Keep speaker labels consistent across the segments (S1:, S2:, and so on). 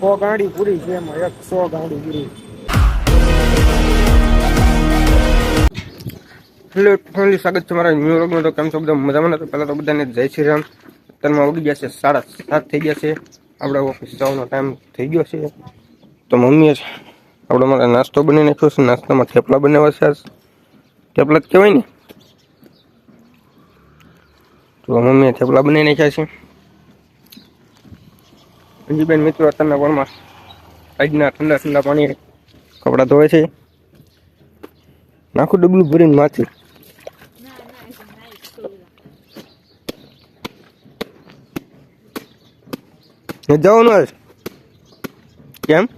S1: સો ગાડી પૂરી છે એમાં, એક સો ગાડી પૂરી. હેલો, ફેમિલી, સ્વાગત છે મારા ન્યુ વ્લોગમાં તો કેમ છો બધા? મજામાં તો પહેલાં તો બધાને જય શ્રી રામ. અત્યારમાં ઉડી ગયા છે સાડા સાત થઈ ગયા છે. આપણે ઓફિસ જવાનો ટાઈમ થઈ ગયો છે. તો મમ્મીએ આપણે મારે નાસ્તો બની નાખ્યો છે. નાસ્તામાં થેપલા બનાવ્યા છે. થેપલા જ કહેવાય ને? તો મમ્મીએ થેપલા બનાવી નાખ્યા છે. અંજીબેન મિત્રો, અત્યારના પણમાં આજના ઠંડા ઠંડા પાણી કપડાં ધોવે છે. નાખું ડબલું ભરીને માથું. કેમ?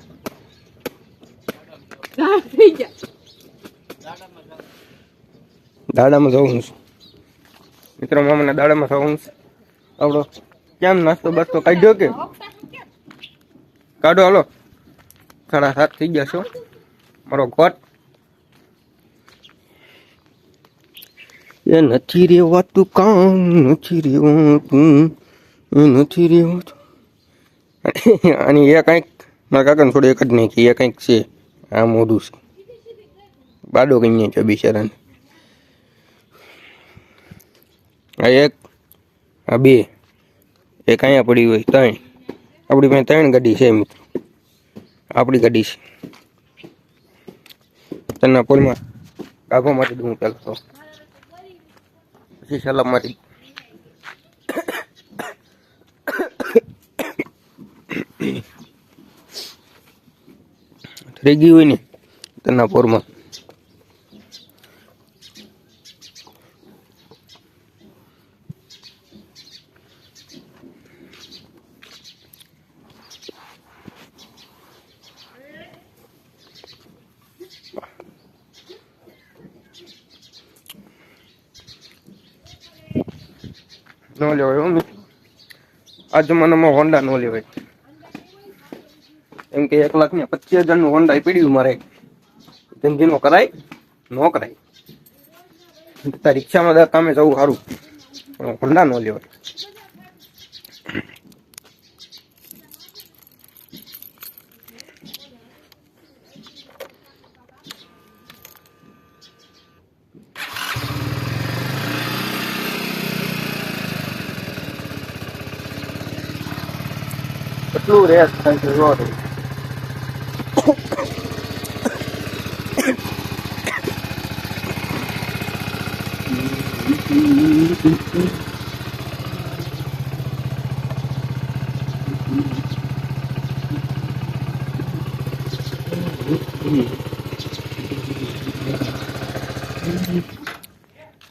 S1: દાડામાં જવું છું. મિત્રો, મામાના દાડામાં જવું છું. આપણો કેમ, નાસ્તો બાસ્તો કાઢ્યો કે? કાઢો, હાલો. સાડા સાત થઈ ગયા છો. મારો કોટ એ નથી રેવાતું કામ, નથી રેવાતું એ નથી રેવાતું અને એ કંઈક, મારા કાકાને થોડી એક જ કે એ કંઈક છે, આ મોઢું છે. બાડો કઈ છે બિચારાને. આ એક, આ બે, એક અહીંયા પડી હોય, ત્રણ. આપણી પાસે ત્રણ ગાડી છે, મિત્રો. આપણી ગાડી છે. તેના પોલમાં ગાભો મારી દઉં પેલા તો પછી સલામ મારી. થઈ ગયું હોય ને તેના પોરમાં ન લેવાય હો આ જમાનામાં હોન્ડા ન લેવાય. એમ કે એક લાખ ને પચીસ હજારનું હોન્ડા પીડ્યું મારે ધંધીનો કરાય, ન કરાય. રિક્ષામાં તમે જવું સારું. પણ હોન્ડા ન લેવાય. કેટલું રેસ થાય છે જો.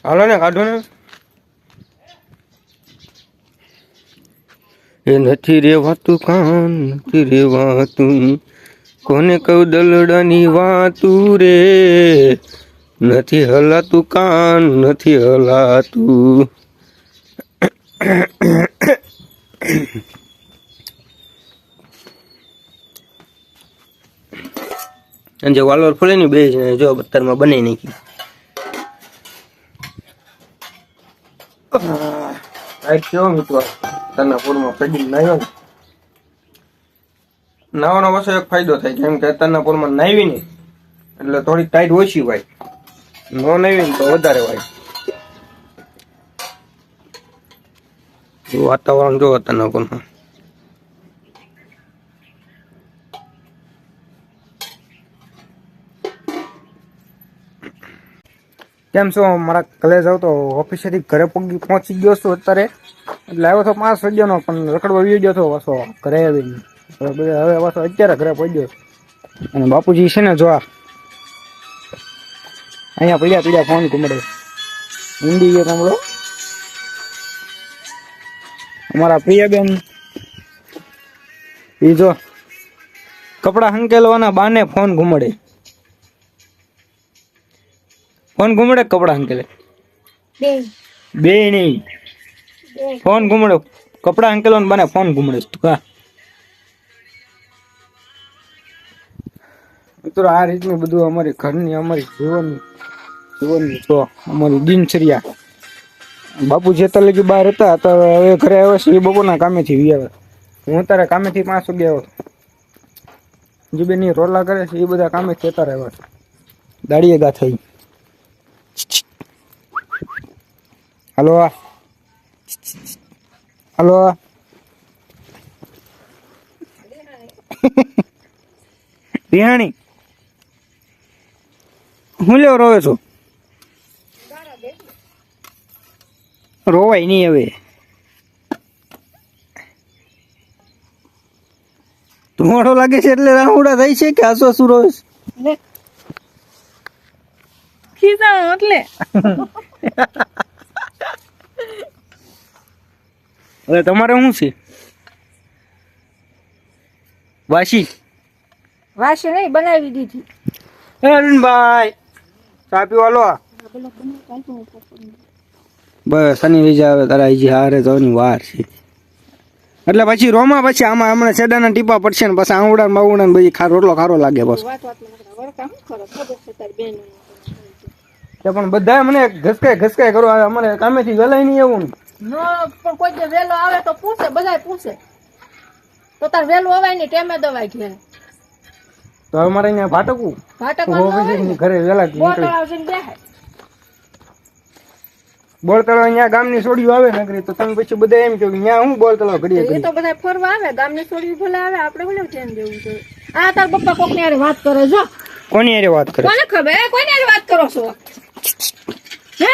S1: હાલો ને કાઢો એ નથી રેવાતું કાન, નથી રેવાતું. કોને કહું દલડાની વાતું રે? નથી હલાતું કાન, નથી હલાતું. અને જે વાલોર ફોલે ને બે જો બત્તરમાં બની નાખી આ કેવો મિત્રો તના પૂરમાં પડી નાહ્યો ને નાવાનો પાછો એક ફાયદો થાય, કેમ કે અત્યારના પૂરમાં નાહવી ને એટલે થોડીક ટાઈટ ઓછી હોય. નો નાહવી ને તો વધારે હોય. વાતાવરણ જો અત્યારના પૂરમાં? કેમ છો? મારા કલેજ આવતો ઓફિસેથી ઘરે પહોંચી ગયો છું અત્યારે. એટલે આવ્યો તો પાંચ વાગ્યાનો પણ રખડવા વી ગયો હતો પાછો ઘરે આવીને હવે પાછો અત્યારે ઘરે પહોંચ્યો અને બાપુજી છે ને જો અહીંયા પીડ્યા પીડ્યા ફોન ઘુમડે. હિન્દી ગયો સાંભળો અમારા પ્રિયાબેન. એ જો કપડા હંકેલવાના બાને ફોન ઘુમડે. ફોન ઘુમડે કપડા હંકેલે?
S2: બે.
S1: બે નહીં. ફોન ઘુમડો કપડા અંકેલો બને, ફોન ઘુમડે કા? મિત્રો, આ રીતનું બધું અમારી ઘરની, અમારી જીવનની જીવનની તો અમારી દિનચર્યા. બાપુ જેતા લગી બહાર હતા, તો હવે ઘરે આવ્યા છે, એ બપોરના કામેથી વી આવે.
S3: હું અત્યારે કામેથી પાંચ વાગે આવ્યો જે બેની રોલા કરે છે, એ બધા કામે ખેતર આવ્યા છે. દાડીએ ગા થઈ. હાલો હાલો રિહાણી. હું લેવો રોવે છો? રોવાય નહીં હવે. ધુમાડો લાગે છે એટલે રાહુડા થાય છે કે આસો સુરો
S4: ખીજાણું એટલે.
S3: હવે તમારે શું છે? વાસી.
S4: વાસી નહીં બનાવી દીધી.
S3: અરવિંદભાઈ ચા પીવા લો બસ શનિ રીજા આવે તારા હજી હારે જવાની વાર છે. એટલે પછી રોમા પછી આમાં હમણાં સેડાના ટીપા પડશે ને પછી આંગુડા બાવુડા ને બધી રોટલો ખારો લાગે બસ. પણ બધા મને ઘસકાય ઘસકાય કરો અમારે કામેથી વેલાય નહીં એવું
S4: નો પણ કોઈ જે વેલો આવે તો પૂછે બધાય પૂછે. તો તાર વેલો અવાય ને ટેમે દવાય ઘેર.
S3: તો હવે મારે અહીંયા ભાટકવું?
S4: ભાટકવાનું
S3: ઘરે વેલા બોલ તળાવ અહીંયા ગામની સોડીઓ આવે નગરી તો તમે પછી બધા એમ કહો અહીંયા હું બોલ તળાવ ઘડીએ
S4: એ તો બધા ફરવા આવે ગામની સોડી ભલે આવે આપણે ભલે ધ્યાન દેવું જોઈએ. આ તાર પપ્પા કોકની હારે વાત કરે જો
S3: કોની હારે વાત કરે?
S4: કોને ખબર? કોની હારે વાત કરો છો? હે?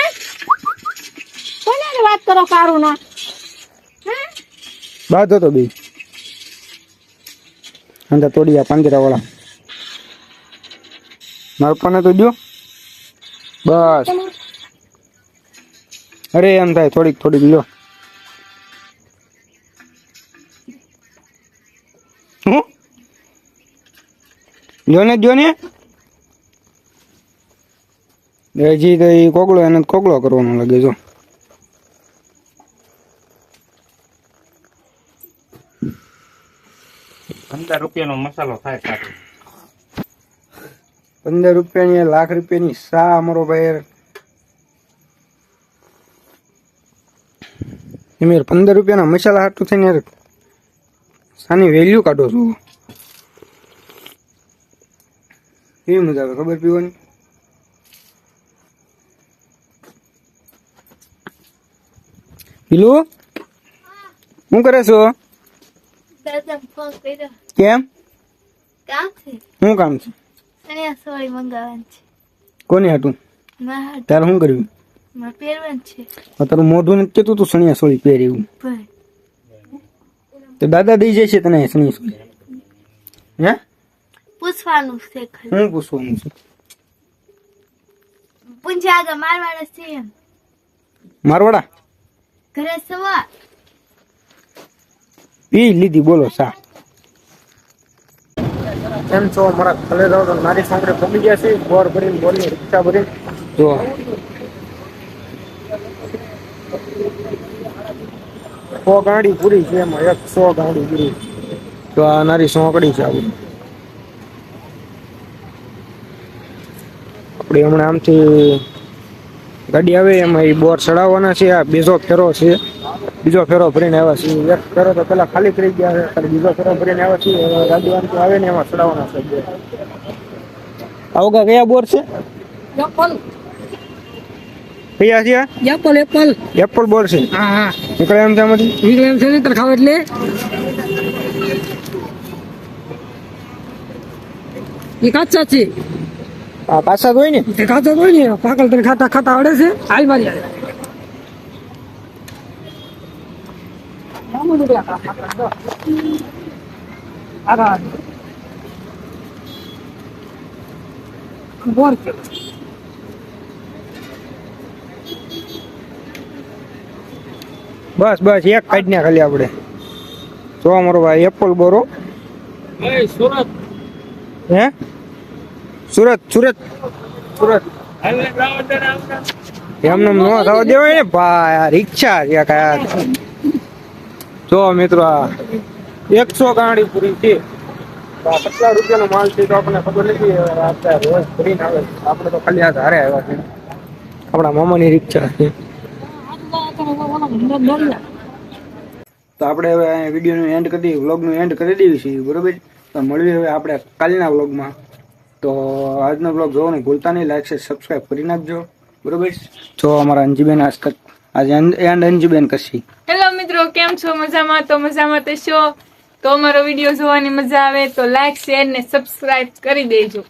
S4: હારે વાત કરો કારું ના.
S3: બાધો તો બે. અંદર તોડિયા પાંજરા વાળા. મારપાને તો દો બસ. અરે એમ થાય થોડીક થોડીક લ્યો. હું? લ્યો ને જો ને. હજી તો એ કોગળો એને કોગળો કરવાનો લાગે જો.
S5: પંદર રૂપિયાનો મસાલો થાય સાથે.
S3: પંદર રૂપિયાની લાખ રૂપિયાની સા અમારો ભાઈ. મેર પંદર રૂપિયાના મસાલા હાટું થઈને યાર સાની વેલ્યુ કાઢો છું. કેવી મજા આવે ખબર પીવાની? પીલું શું કરે છો? કેમ શું કામ? છે? કોની હાટું? તારે શું કર્યું? તારું મોઢું નથી કેતું તું સણિયા સોળી પહેરી એવું
S2: પણ
S3: તો દાદા દઈ જાય છે તને સણિયા સોળી. હે?
S2: પૂછવાનું છે
S3: હું પૂછવાનું છે?
S2: પૂંજા મારવાડા છે એમ.
S3: મારવાડા?
S2: ઘરે સવાર.
S3: પી લીધી બોલો સા. કેમ છો? મારા ખલે જાવ તો મારી સાંકડે પહોંચી ગયા છે. બોર ભરીને બોલી રિક્ષા ભરી. જો. સો ગાડી પૂરી છે એમાં એક સો ગાડી પૂરી. તો આ નારી સોંકડી છે આવું. આપણે હમણાં આમથી ગાડી આવે એમાં એ બોર ચડાવવાના છે આ બીજો ફેરો છે. બીજો ફેરો ભરીને આવ્યા છીએ. એક ફેરો તો પેલા ખાલી કરી ગયા છે ખાલી બીજો ફેરો ભરીને આવ્યા છીએ. ગાડી આવે ને એમાં ચડાવવાના છે બોર આવગા કયા બોર છે?
S4: એપલ.
S3: કયા છે
S4: એપલ એપલ.
S3: એપલ બોર છે.
S4: હા હા.
S3: નીકળે એમ છે આમાંથી?
S4: નીકળે એમ છે ને તને એટલે? એ કાચા છે.
S3: આ કાચા જ હોય ને?
S4: કાચા હોય ને પાકલ તને ખાતા ખાતા આવડે છે? હાલ મારી હાલ. આમાં નીકળ્યા ખાતા ખાતા, જો. આગળ આગળ. બોર છે
S3: બસ બસ એક કાઢ ને ખાલી આપણે જો અમારો ભાઈ એપલ બોરો
S5: સુરત
S3: હે સુરત સુરત સુરત એમને નો થવા દેવાય ને ભાઈ આ રિક્ષા છે કયા જો મિત્રો આ એકસો ગાડી પૂરી છે. કેટલા રૂપિયાનો માલ છે તો આપણને ખબર નથી આપણે તો ખાલી હાથ હારે આવ્યા છે. આપણા મામાની રિક્ષા છે તો આપણે હવે વીડિયો નું એન્ડ કરી વ્લોગનું એન્ડ કરી દઈએ છીએ, બરોબર? તો મળીએ હવે આપણે કાલના વ્લોગમાં. તો આજનો વ્લોગ જોવાનું ભૂલતા નહીં લાઈક છે સબસ્ક્રાઈબ કરી નાખજો, બરોબર? જો અમારા અંજીબેન આજ તક આજે એન્ડ અંજીબેન કરશી.
S6: હેલો મિત્રો, કેમ છો? મજામાં? તો મજામાં તો છો? તો અમારો વીડિયો જોવાની મજા આવે તો લાઈક શેર ને સબસ્ક્રાઈબ કરી દેજો.